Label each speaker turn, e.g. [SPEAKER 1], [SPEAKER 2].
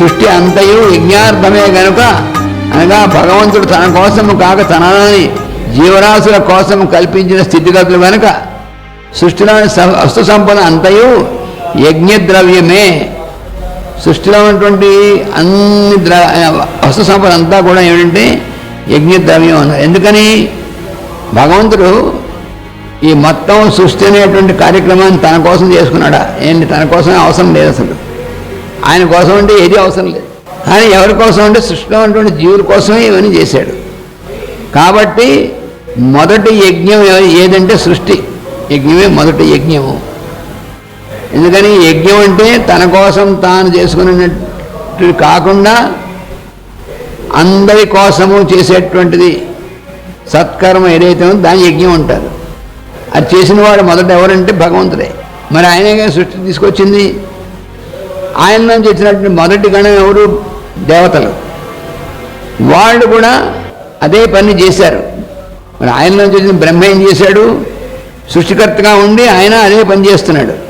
[SPEAKER 1] సృష్టి అంతయు యజ్ఞార్థమే గనుక అనగా భగవంతుడు తన కోసము కాక తనని జీవరాశుల కోసం కల్పించిన స్థితిగతులు గనుక సృష్టిలోని స- వస్తు సంపద అంతయు యజ్ఞద్రవ్యమే. సృష్టిలో ఉన్నటువంటి అన్ని ద్ర వస్తు సంపద అంతా కూడా ఏమిటంటే యజ్ఞద్రవ్యం అన్నారు ఎందుకని? భగవంతుడు ఈ మొత్తం సృష్టి అనేటువంటి కార్యక్రమాన్ని తన కోసం చేసుకున్నాడా? ఏంటి? తన కోసం అవసరం లేదు అసలు. ఆయన కోసం అంటే ఏది అవసరం లేదు. ఆయన ఎవరి కోసం అంటే సృష్టిలో ఉన్నటువంటి జీవుల కోసమే ఇవన్నీ చేశాడు. కాబట్టి మొదటి యజ్ఞం ఏదంటే సృష్టి. యజ్ఞమే మొదటి యజ్ఞము. ఎందుకని యజ్ఞం అంటే తన కోసం తాను చేసుకున్నట్టు కాకుండా అందరి కోసము చేసేటువంటిది సత్కర్మ ఏదైతే ఉందో దాని యజ్ఞం అంటారు. అది చేసిన వాడు మొదట ఎవరంటే భగవంతుడే. మరి ఆయనే సృష్టి తీసుకొచ్చింది? ఆయన నుంచి వచ్చినటువంటి మొదటి గణం ఎవరు? దేవతలు. వాళ్ళు కూడా అదే పని చేశారు. మరి ఆయన నుంచి వచ్చిన బ్రహ్మ ఏం చేశాడు? సృష్టికర్తగా ఉండి ఆయన అదే పని చేస్తున్నాడు.